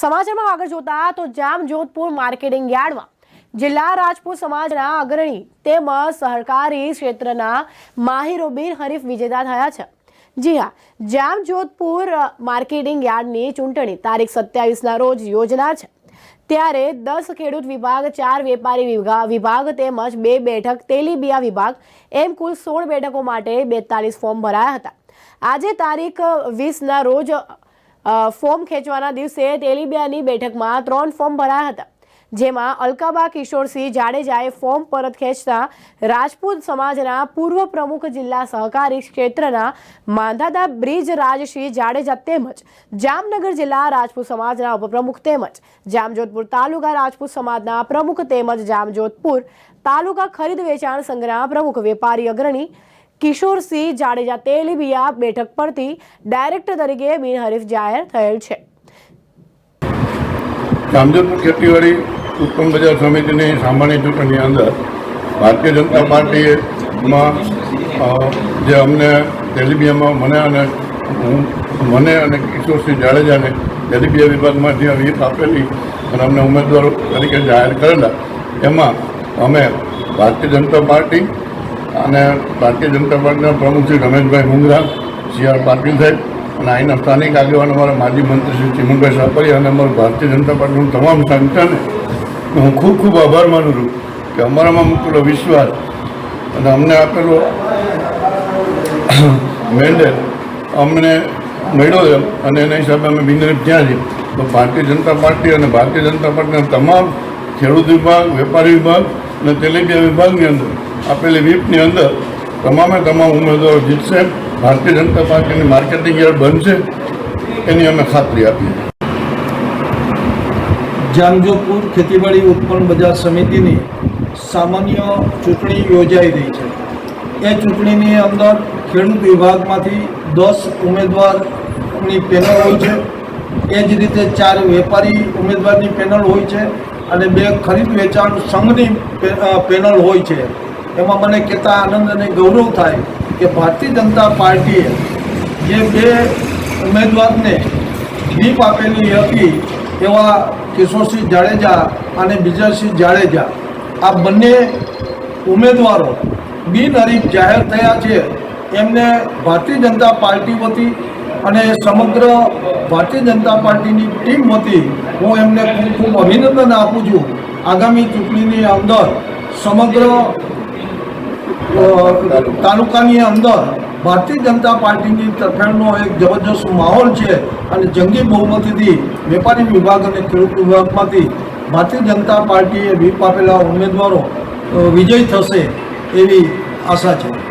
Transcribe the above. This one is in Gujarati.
સમાચારમાં આગળ જોતા તો જામ જોધપુર માર્કેટિંગ યાર્ડમાં જિલ્લા રાજપૂત સમાજના અગ્રણી તેમજ સહકારી ક્ષેત્રના માહિરો હરીફ વિજેતા થયા છે. જી હા, જામ જોધપુર માર્કેટિંગ યાર્ડની ચૂંટણી તારીખ સત્યાવીસના રોજ યોજનાર છે. ત્યારે દસ ખેડૂત વિભાગ, ચાર વેપારી વિભા- વિભાગ તેમજ બે બેઠક તેલીબિયા વિભાગ એમ કુલ સોળ બેઠકો માટે બેતાલીસ ફોર્મ ભરાયા હતા. આજે તારીખ વીસના રોજ ફોર્મ ખેંચવાના દિવસે તેલીબિયાની બેઠકમાં ત્રણ ફોર્મ ભરાયા હતા. જેમાં અલકાબા, કિશોરસિંહ જાડેજાએ ફોર્મ પરત ખેંચતા રાજપૂત સમાજના પૂર્વ પ્રમુખ જિલ્લા સહકારી ક્ષેત્રના માંધાતા બ્રિજ રાજસિંહ જાડેજા તેમજ જામનગર જિલ્લા રાજપૂત સમાજના ઉપપ્રમુખ તેમજ જામજોધપુર તાલુકા રાજપૂત સમાજના પ્રમુખ તેમજ જામજોધપુર તાલુકા ખરીદ વેચાણ સંઘના પ્રમુખ વેપારી અગ્રણી કિશોરસિંહ જાડેજા તેલીબિયા બેઠક પરથી ડાયરેક્ટર તરીકે બિનહરીફ જાહેર થયેલ છે. જામજોધપુર ખેતીવાડી ઉત્પન્ન બજાર સમિતિની સામાન્ય ચૂંટણીની અંદર ભારતીય જનતા પાર્ટીમાં જે અમને તેલીબિયામાં મને અને હું, મને અને કિશોરસિંહ જાડેજાને તેલીબિયા વિભાગમાંથી જે વીપ આપેલી અને અમને ઉમેદવારો તરીકે જાહેર કરેલા, એમાં અમે ભારતીય જનતા પાર્ટી અને ભારતીય જનતા પાર્ટીના પ્રમુખ શ્રી રમેશભાઈ મુંદ્રા, સી આર પાટીલ સાહેબ અને અહીંના સ્થાનિક આગેવાન અમારા માજી મંત્રી શ્રી ચિમનભાઈ સાપરિયા અને અમારું ભારતીય જનતા પાર્ટીનું તમામ સંગઠન, હું ખૂબ ખૂબ આભાર માનું છું કે અમારામાં મૂકેલો વિશ્વાસ અને અમને આપેલો મેન્ડેટ અમને મળ્યો છે અને એના હિસાબે અમે બિનરીફ થયા છીએ તો ભારતીય જનતા પાર્ટી અને ભારતીય જનતા પાર્ટીના તમામ ખેડૂત વિભાગ, વેપારી વિભાગ અને તેલીબિયા વિભાગની અંદર આપેલી વીપની અંદર તમામે તમામ ઉમેદવારો જીતશે. ભારતીય જનતા પાર્ટીની માર્કેટિંગ યાર્ડ બનશે. એની અમે ખાતરી આપીએ. જામજોધપુર ખેતીવાડી ઉત્પન્ન બજાર સમિતિની સામાન્ય ચૂંટણી યોજાઈ રહી છે. એ ચૂંટણીની અંદર ખેડૂત વિભાગમાંથી દસ ઉમેદવારની પેનલ હોય છે. એ જ રીતે ચાર વેપારી ઉમેદવારની પેનલ હોય છે અને બે ખરીદ વેચાણ સંઘની પેનલ હોય છે. એમાં મને કહેતા આનંદ અને ગૌરવ થાય કે ભારતીય જનતા પાર્ટીએ જે બે ઉમેદવારને જીપ આપેલી હતી એવા કિશોરસિંહ જાડેજા અને બિજયસિંહ જાડેજા, આ બંને ઉમેદવારો બિનહરીફ જાહેર થયા છે. એમને ભારતીય જનતા પાર્ટી વતી અને સમગ્ર ભારતીય જનતા પાર્ટીની ટીમ વતી હું એમને ખૂબ ખૂબ અભિનંદન આપું છું. આગામી ચૂંટણીની અંદર સમગ્ર તાલુકાની અંદર ભારતીય જનતા પાર્ટીની તરફેણનો એક જબરજસ્ત માહોલ છે અને જંગી બહુમતીથી વેપારી વિભાગ અને ખેડૂત વિભાગમાંથી ભારતીય જનતા પાર્ટીએ વીપ આપેલા ઉમેદવારો વિજય થશે એવી આશા છે.